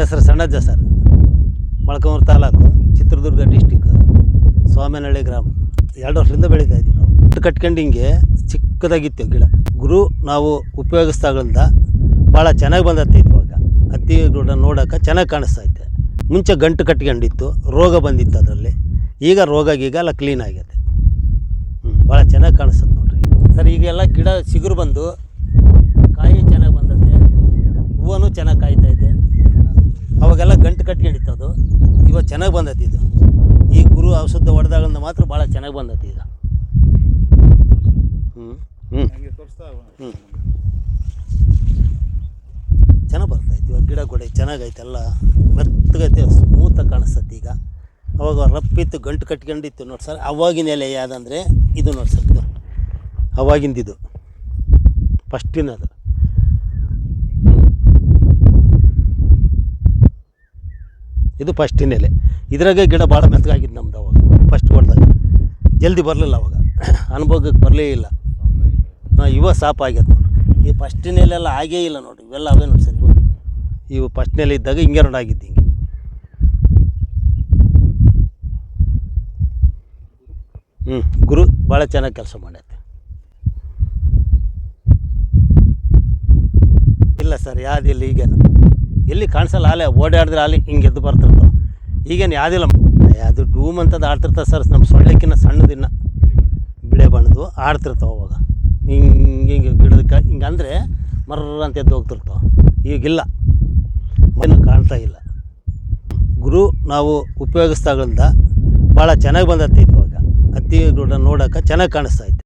ಹೆಸರು ಸಣ್ಣಜ್ಜ ಸರ್. ಮೊಳಕಾಮೂರು ತಾಲೂಕು ಚಿತ್ರದುರ್ಗ ಡಿಸ್ಟಿಕ್ ಸ್ವಾಮಿನಹಳ್ಳಿ ಗ್ರಾಮ. ಎರಡು ವರ್ಷದಿಂದ ಬೆಳೀತಾ ಇದ್ದೀವಿ ನಾವು. ಹುಟ್ಟು ಕಟ್ಕೊಂಡು ಹಿಂಗೆ ಚಿಕ್ಕದಾಗಿತ್ತು ಗಿಡ. ಗುರು ನಾವು ಉಪಯೋಗಿಸ್ದಾಗಳಿಂದ ಭಾಳ ಚೆನ್ನಾಗಿ ಬಂದತ್ತೆ ಇವಾಗ. ಹತ್ತಿ ಗಿಡ ನೋಡೋಕೆ ಚೆನ್ನಾಗಿ ಕಾಣಿಸ್ತಾ ಐತೆ ಮುಂಚೆ ಗಂಟು ಕಟ್ಕೊಂಡಿತ್ತು, ರೋಗ ಬಂದಿತ್ತು ಅದರಲ್ಲಿ. ಈಗ ರೋಗ ಈಗ ಎಲ್ಲ ಕ್ಲೀನ್ ಆಗಿದೆ ಹ್ಞೂ ಭಾಳ ಚೆನ್ನಾಗಿ ಕಾಣಿಸ್ತದೆ ನೋಡಿರಿ. ಸರ್, ಈಗೆಲ್ಲ ಗಿಡ ಚಿಗುರು ಬಂದು ಕಾಯಿ ಚೆನ್ನಾಗಿ ಬಂದತ್ತೆ ಹೂವನು ಚೆನ್ನಾಗಿ ಕಾಯ್ತೈತೆ ಅವಾಗೆಲ್ಲ ಗಂಟು ಕಟ್ಕೊಂಡಿತ್ತು ಅದು. ಇವಾಗ ಚೆನ್ನಾಗಿ ಬಂದೈತಿ ಇದು. ಈ ಗುರು ಔಷಧ ಹೊಡೆದಾಗಂದ ಮಾತ್ರ ಭಾಳ ಚೆನ್ನಾಗಿ ಬಂದೈತಿ ಈಗ. ಹ್ಞೂ ಹ್ಞೂ ಹ್ಞೂ ಚೆನ್ನಾಗಿ ಬರ್ತೈತಿ. ಇವಾಗ ಗಿಡ ಗೋಡೆ ಚೆನ್ನಾಗೈತೆ ಎಲ್ಲ. ಮೆತ್ತಗೈತೆ ಸ್ಮೂತಾಗಿ ಕಾಣಿಸ್ತೈತಿ ಈಗ. ಅವಾಗ ರಪ್ಪಿತ್ತು ಗಂಟು ಕಟ್ಕೊಂಡಿತ್ತು ನೋಡಿ ಸರ್. ಅವಾಗಿನ ಎಲೆ ಯಾವುದಂದ್ರೆ ಇದು ನೋಡಿ ಸರ್ ಇದು. ಅವಾಗಿಂದಿದು. ಫಸ್ಟಿನದು. ಇದು ಫಸ್ಟ್ ಹಿನ್ನೆಲೆ. ಇದ್ರಾಗೆ ಗಿಡ ಭಾಳ ಮೆತ್ತಗಾಗಿದ್ದು ನಮ್ದು ಅವಾಗ ಫಸ್ಟ್ ಹೊಡೆದಾಗ ಜಲ್ದಿ ಬರಲಿಲ್ಲ ಅವಾಗ. ಅನುಭವಕ್ಕೆ ಬರಲೇ ಇಲ್ಲ. ಹಾಂ, ಇವ ಸಾಪ್ ಆಗ್ಯದ ನೋಡ್ರಿ. ಈ ಎಲೆಲ್ಲ ಆಗೇ ಇಲ್ಲ ನೋಡಿ ಇವೆಲ್ಲ ಅವೇ ನೋಡಿ ಸರಿ. ಇವು ಇವು ಫಸ್ಟ್ನೆಲೆ ಇದ್ದಾಗ ಹಿಂಗೆ ಎರಡು ಆಗಿದ್ದು ಹಿಂಗೆ. ಹ್ಞೂ ಗುರು ಭಾಳ ಚೆನ್ನಾಗಿ ಕೆಲಸ ಮಾಡೈತೆ ಇಲ್ಲ ಸರ್ ಯಾವುದಿಲ್ಲ ಈಗೇನು. ಎಲ್ಲಿ ಕಾಣಿಸಲ್ಲ ಆಲೆ ಓಡಾಡಿದ್ರೆ ಅಲ್ಲಿ ಹಿಂಗೆ ಎದ್ದು ಬರ್ತಿರ್ತಾವೆ. ಈಗೇನು ಯಾವುದಿಲ್ಲ ಅದು ಡೂಮ್ ಅಂತದ್ದು ಆಡ್ತಿರ್ತಾವೆ ಸರ್. ನಮ್ಮ ಸೊಳ್ಳೆಕ್ಕಿನ್ನ ಸಣ್ಣದಿನ್ನ ಬಿಳೆ ಬಣ್ಣದು ಆಡ್ತಿರ್ತಾವೆ ಅವಾಗ. ಹಿಂಗೆ ಹಿಂಗೆ ಗಿಡದಕ್ಕೆ ಹಿಂಗೆ ಅಂದರೆ ಮರ್ರ ಅಂತ ಎದ್ದು ಹೋಗ್ತಿರ್ತಾವೆ. ಈಗಿಲ್ಲ. ಏನು ಕಾಣ್ತಾ ಇಲ್ಲ. ಗುರು, ನಾವು ಉಪಯೋಗಿಸ್ದಾಗಳಿಂದ ಭಾಳ ಚೆನ್ನಾಗಿ ಬಂದತ್ತೆ ಇವಾಗ. ಹತ್ತಿ ಗುಡ್ಡ ನೋಡೋಕೆ ಚೆನ್ನಾಗಿ ಕಾಣಿಸ್ತಾ ಐತೆ.